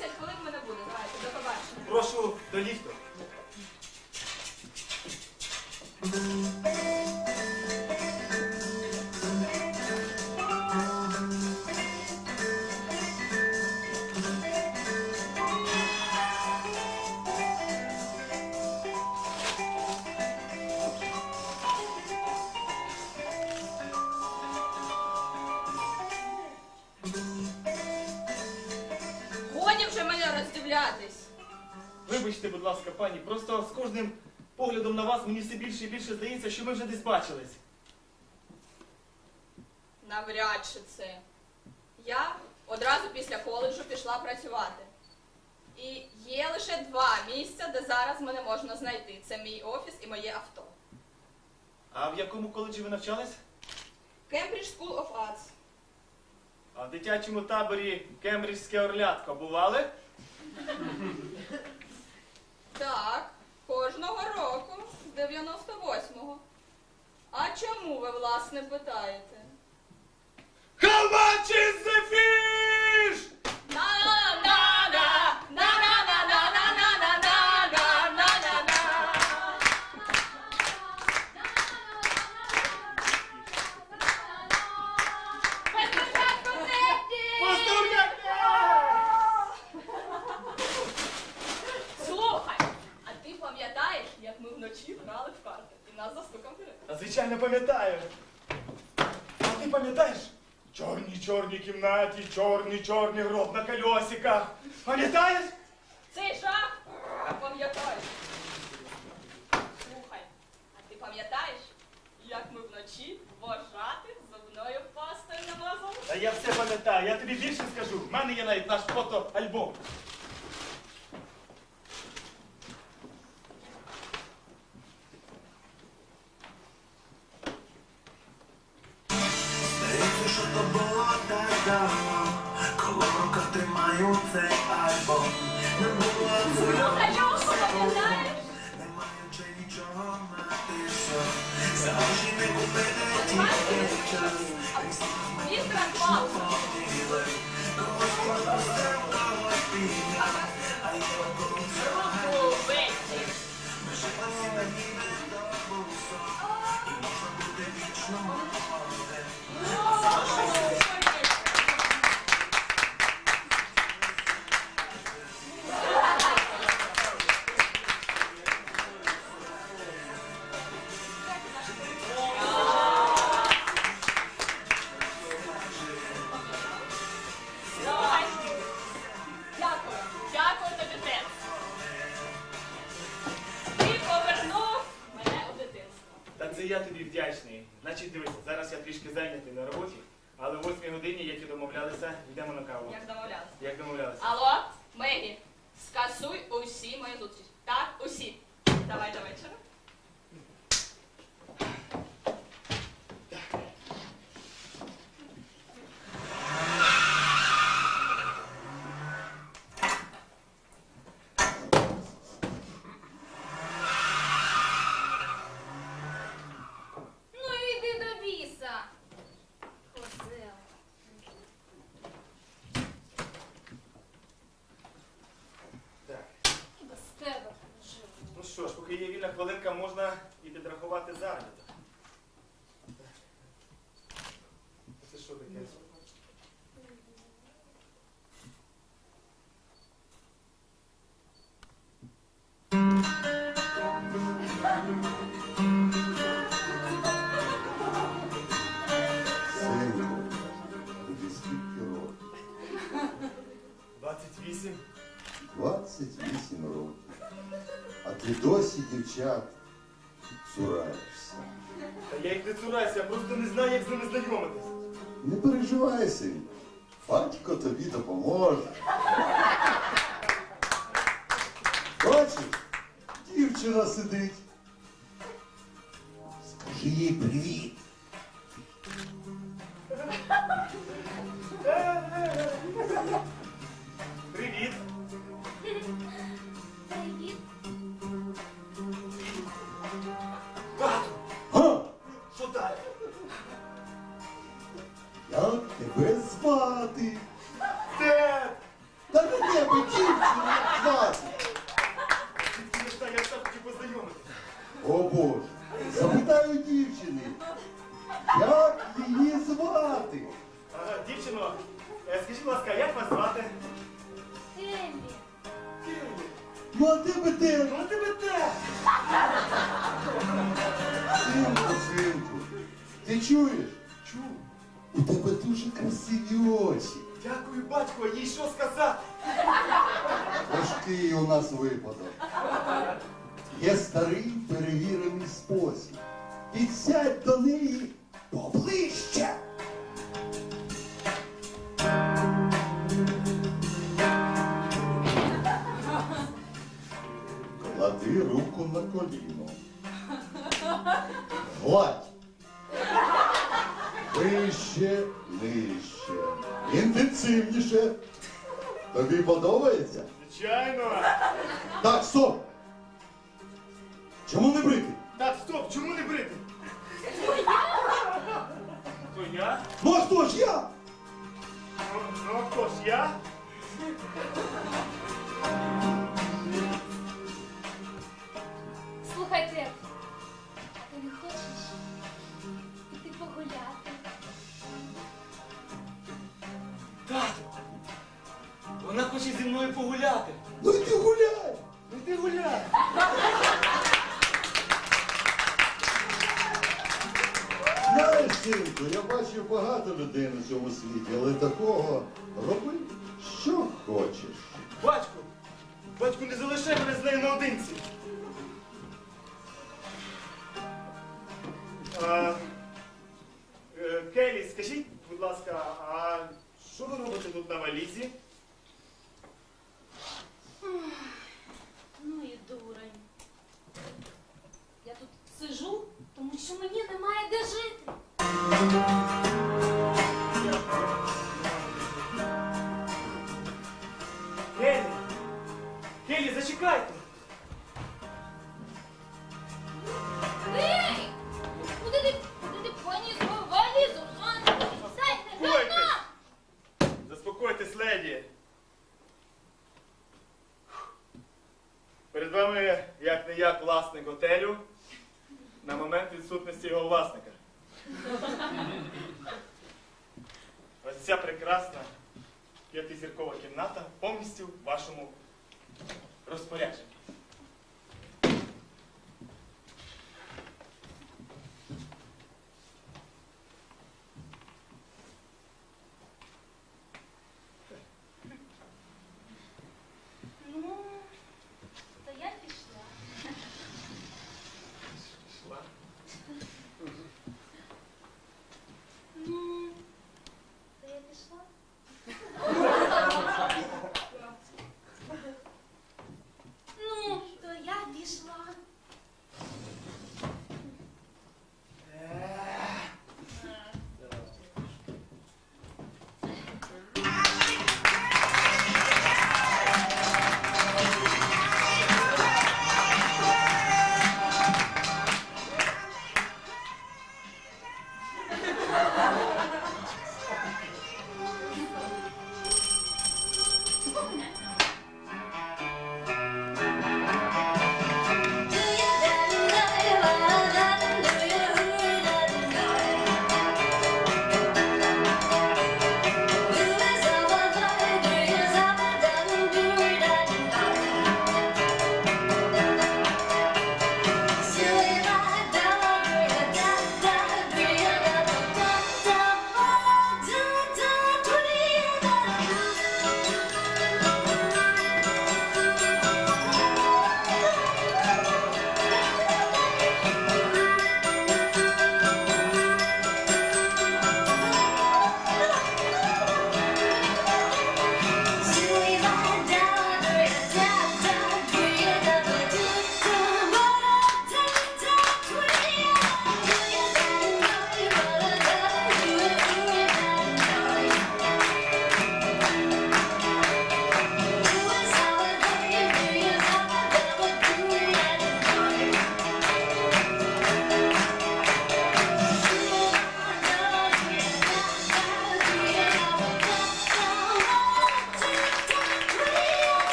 30 хвилин мене буде. Давайте, до побачення. Прошу до ліфту. Роздивлятись. Вибачте, будь ласка, пані, просто з кожним поглядом на вас мені все більше і більше здається, що ми вже десь бачились. Навряд чи це. Я одразу після коледжу пішла працювати. І є лише два місця, де зараз мене можна знайти. Це мій офіс і моє авто. А в якому коледжі ви навчались? Cambridge School of Arts. А в дитячому таборі Кембриджське орлятко бували? Так, кожного року з 98-го. А чому ви, власне, питаєте? How much is the fish? Нас? А, Звичайно, пам'ятаю. А ти пам'ятаєш? Чорні чорні кімнаті, чорний чорний гроб на кольосиках. Пам'ятаєш? Цей жах я пам'ятаю. Слухай, а ти пам'ятаєш, як ми вночі вважати зубною пастою намазали? Та я все пам'ятаю, я тобі більше скажу. В мене є навіть наш фотоальбом. люблю цей альбом. Не було Слухайошку, пам'ятаєш? Не маючи нічого мати все. Завжди не у мене тільки час. Вістра класно. Тому що поставила вдячний. Значить, дивіться, зараз я трішки зайнятий на роботі, але о 8 годині, як і домовлялися, йдемо на каву. Як домовлялися. Як домовлялися? Алло, Мегі, скасуй усі мої зустрічі. 28 років. А ти досі, дівчат, цураєшся. Та я їх не цураюся, я просто не знаю, як з ними знайомитись. Не переживай, синку. Батько тобі допоможе. Бачиш, дівчина сидить. Скажи їй. Привіт. дівчино, е, скажіть, будь ласка, як вас звати? Тимбі. Тимбі. Ну а тебе те! Ну а тебе! Синку, ти чуєш? Чув? У тебе дуже красиві очі. Дякую, батько, їй що сказати. Важкий у нас випадок. Є старий перевірений спосіб. Підсядь до Вище, нижче. Інтенсивніше. Тобі подобається? Звичайно. Так, стоп! Чому не брити? Так, стоп, чому не брити? То я? Ну а хто ж я? Ну, ну а хто ж я? Мною погуляти. Ну йди гуляй! Ну ти гуляй. Знаєш, синку, я бачив багато людей на цьому світі, але такого роби, що хочеш. Батьку! Батьку, не залишай мене з нею наодинці. А, е, Келі, скажіть, будь ласка, а що ви робите тут на валізі? Ну власник готелю на момент відсутності його власника. Ось ця прекрасна п'ятизіркова кімната повністю в вашому розпорядженні.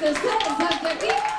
Це все завдяки